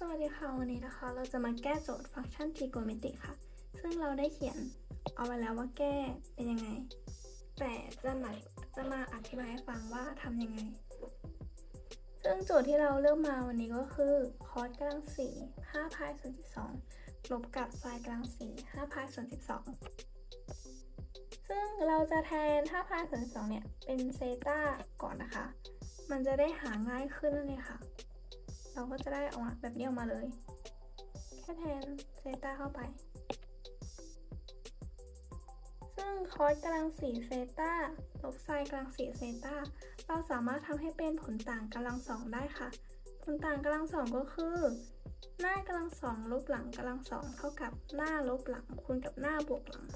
สวัสดีค่ะวันนี้นะคะ เราจะมาแก้โจทย์ฟังก์ชัน trigonometry ค่ะ ซึ่งเราได้เขียนเอาไว้แล้วว่าแก้เป็นยังไง แต่จะมาจะมาอธิบายให้ฟังว่าทำยังไง ซึ่งโจทย์ที่เราเลือกมาวันนี้ก็คือคอสกำลังสี่ห้าพายส่วนสิบสองลบกับไซน์กำลังสี่ห้าพายส่วนสิบสองซึ่งเราจะแทนห้าพายส่วนสิบสองเนี่ยเป็นเซต้าก่อนนะคะ มันจะได้หาง่ายขึ้นนั่นเองค่ะ เราก็จะได้ออกมาแบบนี้ออกมาเลย แค่แทนเซต้าเข้าไป ซึ่งคอสกำลังสี่เซต้าลบไซน์กำลังสี่เซต้าเราสามารถทำให้เป็นผลต่างกำลังสองได้ค่ะ ผลต่างกำลังสองก็คือ หน้ากำลังสองลบหลังกำลังสองเท่ากับหน้าลบหลังคูณกับหน้าบวกหลัง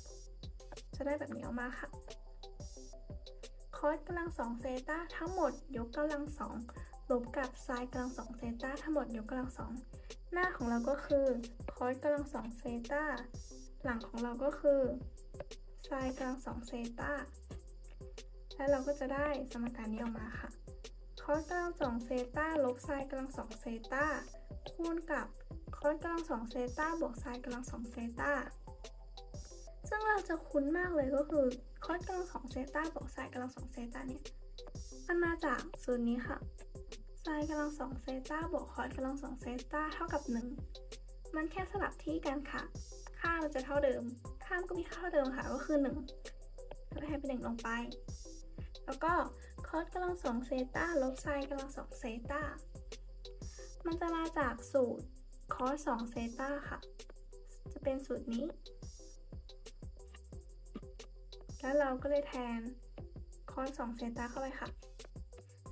จะได้แบบนี้ออกมาค่ะ คอสกำลังสองเซตาทั้งหมดยกกำลังสองลบกับไซน์กำลังสองเซตาทั้งหมดยกกำลังสองหน้าของเราก็คือคอสกำลังสองเซตาหลังของเราก็คือไซน์กำลังสองเซตาและเราก็จะได้สมการนี้ออกมาค่ะคอสกำลังสองเซตาลบไซน์กำลังสองเซตาคูณกับคอสกำลังสองเซตาบวกไซน์กำลังสองเซตา งเราจะคุ้นมากเลยก็คือคอสกำลังสองเซต้าบวกไซน์กำลังสองเซต้าเนี่ยมันมาจากสูตรนี้ค่ะไซน์กำลังสองเซต้าบวกคอสกำลังสองเซต้าเท่ากับหนึ่งมันแค่สลับที่กันค่ะ ค่ามันจะเท่าเดิม ค่ามันก็มีค่าเท่าเดิมค่ะก็คือหนึ่งก็ให้เป็นหนึ่งลงไป แล้วก็คอสกำลังสองเซต้าลบไซน์กำลังสองเซต้ามันจะมาจากสูตรคอสสองเซต้าค่ะ จะเป็นสูตรนี้ แล้วเราก็เลยแทนคอสสองเซต้าเข้าไปค่ะ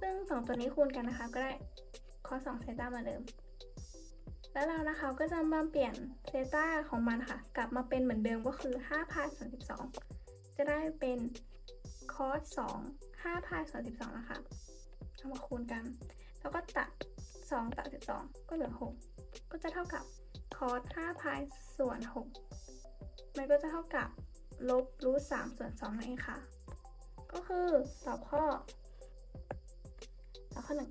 ซึ่งสองตัวนี้คูณกันนะคะ ก็ได้คอสสองเซต้าเหมือนเดิม แล้วเรานะคะก็จะมาเปลี่ยนเซต้าของมันค่ะ กลับมาเป็นเหมือนเดิมก็คือ5พาย32 จะได้เป็นคอส2 5พาย32 นะคะ เอามาคูณกัน แล้วก็ตัด 2 ตัด 12 ก็เหลือ 6 ก็จะเท่ากับคอส5พายส่วน 6 มันก็จะเท่ากับ ลบรูทสามส่วน2นั่นเองค่ะ ก็คือตอบข้อตอบข้อหนึ่ง